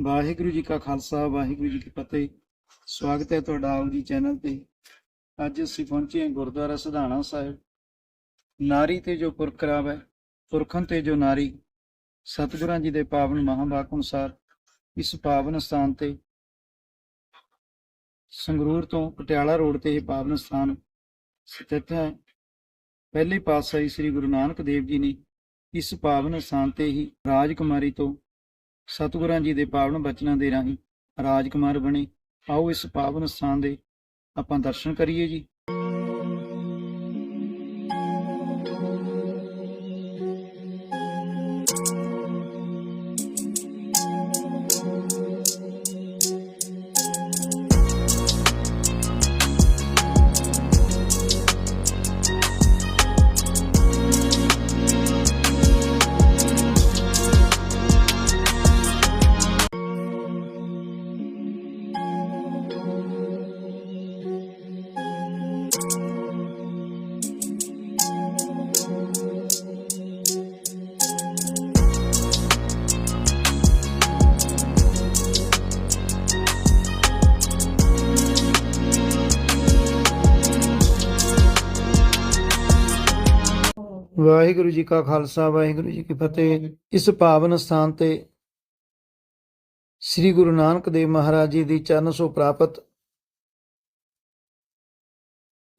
ਵਾਹਿਗੁਰੂ ਜੀ ਕਾ ਖਾਲਸਾ, ਵਾਹਿਗੁਰੂ ਜੀ ਕੀ ਫਤਿਹ। ਸਵਾਗਤ ਹੈ ਤੁਹਾਡਾ ਆਪ ਜੀ ਚੈਨਲ ਤੇ। ਅੱਜ ਅਸੀਂ ਪਹੁੰਚੇ ਹਾਂ ਗੁਰਦੁਆਰਾ ਸਧਾਣਾ ਸਾਹਿਬ। ਨਾਰੀ ਤੇ ਜੋ ਪੁਰਖਰਾਵ ਹੈ, ਪੁਰਖਾਂ ਤੇ ਜੋ ਨਾਰੀ, ਸਤਿਗੁਰਾਂ ਜੀ ਦੇ ਪਾਵਨ ਮਹਾਂਵਾਕ ਅਨੁਸਾਰ ਇਸ ਪਾਵਨ ਸਥਾਨ ਤੇ, ਸੰਗਰੂਰ ਤੋਂ ਪਟਿਆਲਾ ਰੋਡ ਤੇ ਇਹ ਪਾਵਨ ਸਥਾਨ ਸਥਿਤ ਹੈ। ਪਹਿਲੇ ਪਾਤਸ਼ਾਹੀ ਸ੍ਰੀ ਗੁਰੂ ਨਾਨਕ ਦੇਵ ਜੀ ਨੇ ਇਸ ਪਾਵਨ ਸਥਾਨ ਤੇ ਹੀ ਰਾਜਕੁਮਾਰੀ ਤੋਂ ਸਤਿਗੁਰਾਂ ਜੀ ਦੇ ਪਾਵਨ ਬਚਨਾਂ ਦੇ ਰਾਹੀਂ ਰਾਜਕੁਮਾਰ ਬਣੇ। ਆਓ ਇਸ ਪਾਵਨ ਸਥਾਨ ਦੇ ਆਪਾਂ ਦਰਸ਼ਨ ਕਰੀਏ ਜੀ। ਵਾਹਿਗੁਰੂ ਜੀ ਕਾ ਖਾਲਸਾ, ਵਾਹਿਗੁਰੂ ਜੀ ਕੀ ਫਤਿਹ। ਇਸ ਪਾਵਨ ਸਥਾਨ ਤੇ ਸ੍ਰੀ ਗੁਰੂ ਨਾਨਕ ਦੇਵ ਮਹਾਰਾਜ ਜੀ ਦੀ ਚਰਨ ਸੋ ਪ੍ਰਾਪਤ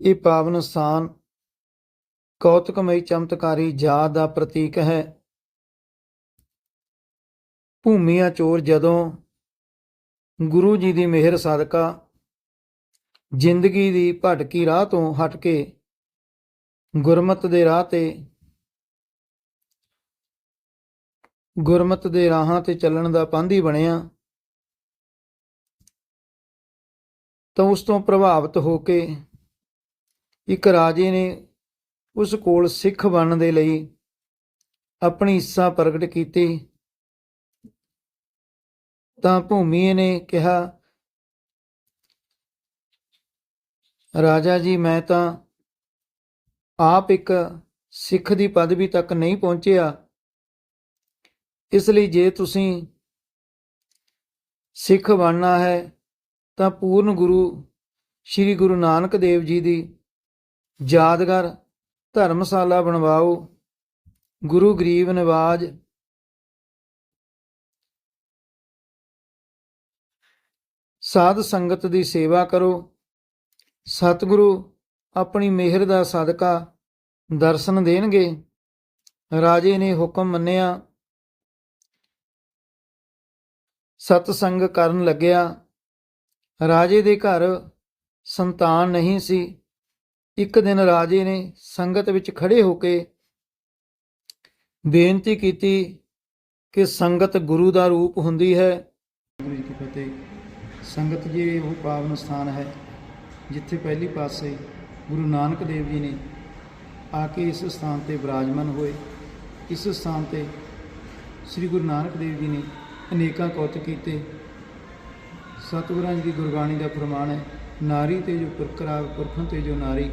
ਇਹ ਪਾਵਨ ਸਥਾਨ ਕੌਤਕਮਈ ਚਮਤਕਾਰੀ ਜਾਤ ਦਾ ਪ੍ਰਤੀਕ ਹੈ। ਭੂਮੀਆਂ ਚੋਰ ਜਦੋਂ ਗੁਰੂ ਜੀ ਦੀ ਮਿਹਰ ਸਦਕਾ ਜ਼ਿੰਦਗੀ ਦੀ ਭਟਕੀ ਰਾਹ ਤੋਂ ਹਟ ਕੇ ਗੁਰਮਤ ਦੇ ਰਾਹ ਤੇ ਗੁਰਮਤ ਦੇ ਰਾਹਾਂ ਤੇ ਚੱਲਣ ਦਾ ਪਾਂਧੀ ਬਣਿਆ। ਤਾਂ ਉਸ ਤੋਂ ਪ੍ਰਭਾਵਿਤ ਹੋ ਕੇ ਇੱਕ ਰਾਜੇ ਨੇ ਉਸ ਕੋਲ ਸਿੱਖ ਬਣਨ ਦੇ ਲਈ ਆਪਣੀ ਇੱਛਾ ਪ੍ਰਗਟ ਕੀਤੀ। ਤਾਂ ਭੂਮੀ ਨੇ ਕਿਹਾ, ਰਾਜਾ ਜੀ, ਮੈਂ ਤਾਂ ਆਪ ਇੱਕ ਸਿੱਖ ਦੀ ਪਦਵੀ ਤੱਕ ਨਹੀਂ ਪਹੁੰਚਿਆ। ਇਸ ਲਈ ਜੇ ਤੁਸੀਂ ਸਿੱਖ ਬਣਨਾ ਹੈ, ਤਾਂ ਪੂਰਨ ਗੁਰੂ ਸ੍ਰੀ ਗੁਰੂ ਨਾਨਕ ਦੇਵ ਜੀ ਦੀ ਯਾਦਗਾਰ ਧਰਮਸ਼ਾਲਾ ਬਣਵਾਓ। ਗੁਰੂ ਗਰੀਬ ਨਿਵਾਜ ਸਾਧ ਸੰਗਤ ਦੀ ਸੇਵਾ ਕਰੋ। ਸਤਿਗੁਰੂ ਆਪਣੀ ਮਿਹਰ ਦਾ ਸਦਕਾ ਦਰਸ਼ਨ ਦੇਣਗੇ। ਰਾਜੇ ਨੇ ਹੁਕਮ ਮੰਨਿਆ ਸਤਸੰਗ ਕਰਨ ਲੱਗਿਆ। ਰਾਜੇ ਦੇ ਘਰ ਸੰਤਾਨ ਨਹੀਂ ਸੀ। ਇੱਕ ਦਿਨ ਰਾਜੇ ਨੇ ਸੰਗਤ ਵਿੱਚ ਖੜੇ ਹੋ ਕੇ ਬੇਨਤੀ ਕੀਤੀ ਕਿ ਸੰਗਤ ਗੁਰੂ ਦਾ ਰੂਪ ਹੁੰਦੀ ਹੈ। ਗੁਰੂ ਜੀ ਕੀ ਫਤਿਹ। ਸੰਗਤ ਜੀ, ਉਹ ਪਾਵਨ ਸਥਾਨ ਹੈ, ਜਿੱਥੇ ਪਹਿਲੀ ਪਾਸੇ ਗੁਰੂ ਨਾਨਕ ਦੇਵ ਜੀ ਨੇ ਆ ਕੇ ਇਸ ਸਥਾਨ ਤੇ ਵਿਰਾਜਮਾਨ ਹੋਏ। ਇਸ ਸਥਾਨ ਤੇ ਸ੍ਰੀ ਗੁਰੂ ਨਾਨਕ ਦੇਵ ਜੀ ਨੇ ਅਨੇਕਾਂ ਕੌਤਕ ਕੀਤੇ। ਸਤਿਗੁਰਾਂ ਜੀ ਦੀ ਗੁਰਬਾਣੀ ਦਾ ਫਰਮਾਨ ਹੈ, ਨਾਰੀ ਤੇ ਜੋ ਪੁਰਖਰਾ ਪੁਰਖਾਂ ਤੇ ਜੋ ਨਾਰੀ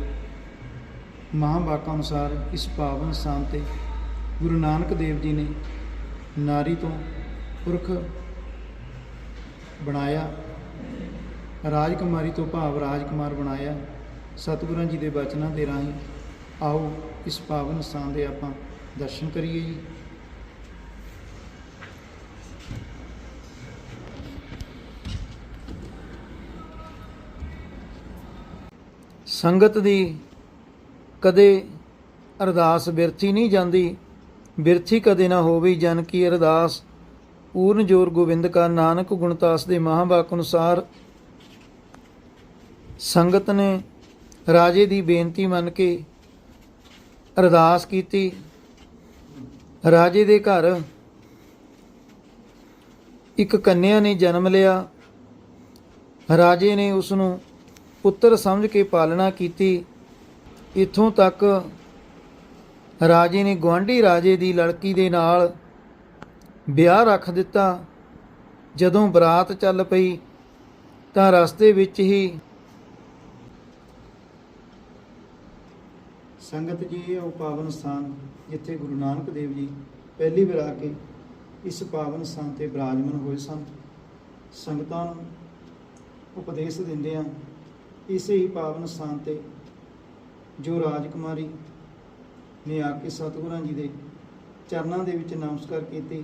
ਮਹਾਂਵਾਕਾਂ ਅਨੁਸਾਰ ਇਸ ਪਾਵਨ ਸਥਾਨ ਤੇ ਗੁਰੂ ਨਾਨਕ ਦੇਵ ਜੀ ਨੇ ਨਾਰੀ ਤੋਂ ਪੁਰਖ ਬਣਾਇਆ, ਰਾਜਕੁਮਾਰੀ ਤੋਂ ਭਾਵ ਰਾਜਕੁਮਾਰ ਬਣਾਇਆ। ਸਤਿਗੁਰਾਂ ਜੀ ਦੇ ਬਚਨਾਂ ਦੇ ਰਾਹੀਂ ਆਓ ਇਸ ਪਾਵਨ ਸਥਾਨ ਦੇ ਆਪਾਂ ਦਰਸ਼ਨ ਕਰੀਏ ਜੀ। ਸੰਗਤ ਦੀ ਕਦੇ ਅਰਦਾਸ ਬਿਰਥੀ ਨਹੀਂ ਜਾਂਦੀ। ਬਿਰਥੀ ਕਦੇ ਨਾ ਹੋਵੇ ਜਨ ਕੀ ਅਰਦਾਸ। ਪੂਰਨ ਜੋਰ ਗੋਬਿੰਦ ਕਾ ਨਾਨਕ ਗੁਣਤਾਸ ਦੇ ਮਹਾਂਵਾਕ ਅਨੁਸਾਰ ਸੰਗਤ ਨੇ ਰਾਜੇ ਦੀ ਬੇਨਤੀ ਮੰਨ ਕੇ ਅਰਦਾਸ ਕੀਤੀ। ਰਾਜੇ ਦੇ ਘਰ ਇੱਕ ਕੰਨਿਆ ਨੇ ਜਨਮ ਲਿਆ। ਰਾਜੇ ਨੇ ਉਸ ਨੂੰ ਪੁੱਤਰ ਸਮਝ ਕੇ ਪਾਲਣਾ ਕੀਤੀ, ਇੱਥੋਂ ਤੱਕ ਰਾਜੇ ਨੇ ਗਵਾਂਢੀ ਰਾਜੇ ਦੀ ਲੜਕੀ ਦੇ ਨਾਲ ਵਿਆਹ ਰੱਖ ਦਿੱਤਾ। ਜਦੋਂ ਬਰਾਤ ਚੱਲ ਪਈ, ਤਾਂ ਰਸਤੇ ਵਿੱਚ ਹੀ ਸੰਗਤ ਜੀ ਇਹ ਉਹ ਪਾਵਨ ਸਥਾਨ ਜਿੱਥੇ ਗੁਰੂ ਨਾਨਕ ਦੇਵ ਜੀ ਪਹਿਲੀ ਵਾਰ ਆ ਕੇ ਇਸ ਪਾਵਨ ਸਥਾਨ ਤੇ ਬਿਰਾਜਮਾਨ ਹੋਏ ਸਨ, ਸੰਗਤਾਂ ਨੂੰ ਉਪਦੇਸ਼ ਦਿੰਦੇ ਆ ਇਸੇ ਹੀ ਪਾਵਨ ਸਥਾਨ ਤੇ ਜੋ ਰਾਜਕੁਮਾਰੀ ਨੇ ਆ ਕੇ ਸਤਿਗੁਰਾਂ ਜੀ ਦੇ ਚਰਨਾਂ ਦੇ ਵਿੱਚ ਨਮਸਕਾਰ ਕੀਤੀ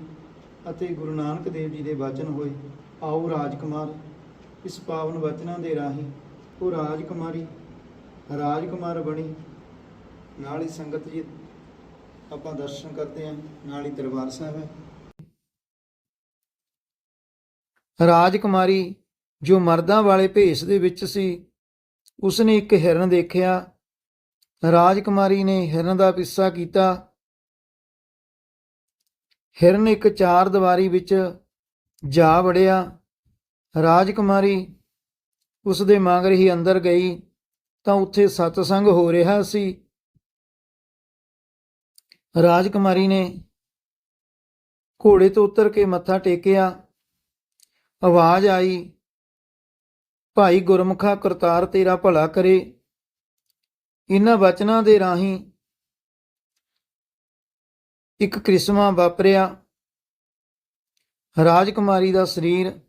ਅਤੇ ਗੁਰੂ ਨਾਨਕ ਦੇਵ ਜੀ ਦੇ ਵਚਨ ਹੋਏ, ਆਓ ਰਾਜਕੁਮਾਰ, ਇਸ ਪਾਵਨ ਵਚਨਾਂ ਦੇ ਰਾਹੀਂ ਉਹ ਰਾਜਕੁਮਾਰੀ, ਰਾਜਕੁਮਾਰ ਬਣੀ। ਨਾਲ ਹੀ ਸੰਗਤ ਜੀ, ਆਪਾਂ ਦਰਸ਼ਨ ਕਰਦੇ ਹਾਂ, ਨਾਲ ਹੀ ਦਰਬਾਰ ਸਾਹਿਬ ਹੈ। ਰਾਜਕੁਮਾਰੀ ਜੋ ਮਰਦਾਂ ਵਾਲੇ ਭੇਸ ਦੇ ਵਿੱਚ ਸੀ ਉਸਨੇ ਇੱਕ ਹਿਰਨ ਦੇਖਿਆ। ਰਾਜਕੁਮਾਰੀ ਨੇ ਹਿਰਨ ਦਾ ਪਿੱਛਾ ਕੀਤਾ। ਹਿਰਨ ਇੱਕ ਚਾਰ ਦੀਵਾਰੀ ਵਿੱਚ ਜਾ ਵੜਿਆ। ਰਾਜਕੁਮਾਰੀ ਉਸ ਦੇ ਮਗਰ ਹੀ ਅੰਦਰ ਗਈ। ਤਾਂ ਉੱਥੇ ਸਤਸੰਗ ਹੋ ਰਿਹਾ ਸੀ। ਰਾਜਕੁਮਾਰੀ ਨੇ ਘੋੜੇ ਤੋਂ ਉਤਰ ਕੇ ਮੱਥਾ ਟੇਕਿਆ। ਆਵਾਜ਼ ਆਈ। ਭਾਈ ਗੁਰਮੁਖਾ ਕਰਤਾਰ ਤੇਰਾ ਭਲਾ ਕਰੇ। ਇਹਨਾਂ ਵਚਨਾਂ ਦੇ ਰਾਹੀਂ ਇੱਕ ਕ੍ਰਿਸ਼ਮਾ ਵਾਪਰਿਆ। ਰਾਜਕੁਮਾਰੀ ਦਾ ਸਰੀਰ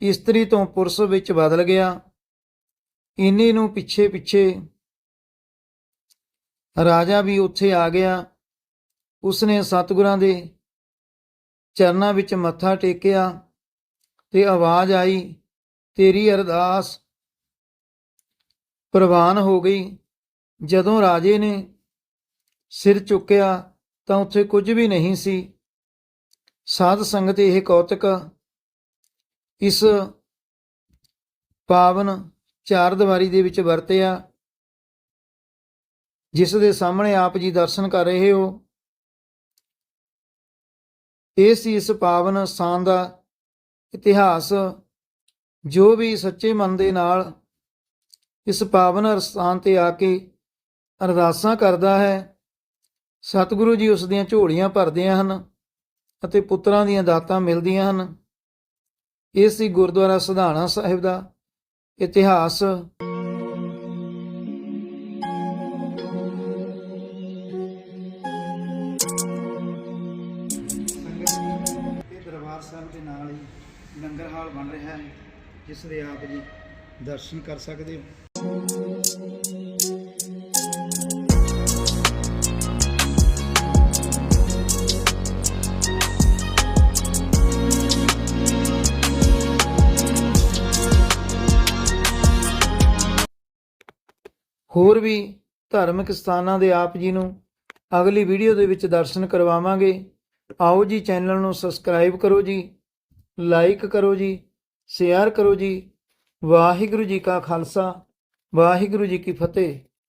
ਇਸਤਰੀ ਤੋਂ ਪੁਰਸ਼ ਵਿੱਚ ਬਦਲ ਗਿਆ। ਇੰਨੇ ਨੂੰ ਪਿੱਛੇ ਪਿੱਛੇ ਰਾਜਾ ਵੀ ਉੱਥੇ ਆ ਗਿਆ। ਉਸਨੇ ਸਤਿਗੁਰਾਂ ਦੇ ਚਰਨਾਂ ਵਿੱਚ ਮੱਥਾ ਟੇਕਿਆ ਤੇ ਆਵਾਜ਼ ਆਈ ਤੇਰੀ ਅਰਦਾਸ ਪ੍ਰਵਾਨ ਹੋ ਗਈ। ਜਦੋਂ ਰਾਜੇ ਨੇ ਸਿਰ ਚੁੱਕਿਆ ਤਾਂ ਉੱਥੇ ਕੁਝ ਵੀ ਨਹੀਂ ਸੀ। ਸਾਧ ਸੰਗਤ ਇਹ ਕੌਤਕ ਇਸ ਪਾਵਨ ਚਾਰ ਦੀਵਾਰੀ ਦੇ ਵਿੱਚ ਵਰਤਿਆ, ਜਿਸ ਦੇ ਸਾਹਮਣੇ ਆਪ ਜੀ ਦਰਸ਼ਨ ਕਰ ਰਹੇ ਹੋ। ਇਹ ਸੀ ਇਸ ਪਾਵਨ ਸਥਾਨ ਦਾ ਇਤਿਹਾਸ। ਜੋ ਵੀ ਸੱਚੇ ਮਨ ਦੇ ਨਾਲ ਇਸ ਪਾਵਨ ਅਸਥਾਨ ਤੇ ਆ ਕੇ ਅਰਦਾਸਾਂ ਕਰਦਾ ਹੈ, ਸਤਿਗੁਰੂ ਜੀ ਉਸ ਦੀਆਂ ਝੋਲੀਆਂ ਭਰਦੇ ਹਨ ਅਤੇ ਪੁੱਤਰਾਂ ਦੀਆਂ ਦਾਤਾਂ ਮਿਲਦੀਆਂ ਹਨ। ਇਹ ਸੀ ਗੁਰਦੁਆਰਾ ਸਧਾਣਾ ਸਾਹਿਬ ਦਾ ਇਤਿਹਾਸ। ਦਰਬਾਰ ਸਾਹਿਬ ਦੇ ਨਾਲ ਹੀ ਲੰਗਰ ਹਾਲ ਬਣ ਰਿਹਾ ਹੈ। ਜਿਸ ਦੇ ਆਪ ਜੀ ਦਰਸ਼ਨ ਕਰ ਸਕਦੇ ਹੋ। ਹੋਰ ਵੀ ਧਾਰਮਿਕ ਸਥਾਨਾਂ ਦੇ ਆਪ ਜੀ ਨੂੰ ਅਗਲੀ ਵੀਡੀਓ ਦੇ ਵਿੱਚ ਦਰਸ਼ਨ ਕਰਵਾਵਾਂਗੇ। ਆਓ ਜੀ ਚੈਨਲ ਨੂੰ ਸਬਸਕ੍ਰਾਈਬ ਕਰੋ ਜੀ, ਲਾਈਕ ਕਰੋ ਜੀ ਸ਼ੇਅਰ ਕਰੋ ਜੀ। ਵਾਹਿਗੁਰੂ ਜੀ ਕਾ ਖਾਲਸਾ ਵਾਹਿਗੁਰੂ ਜੀ ਕੀ ਫਤਿਹ।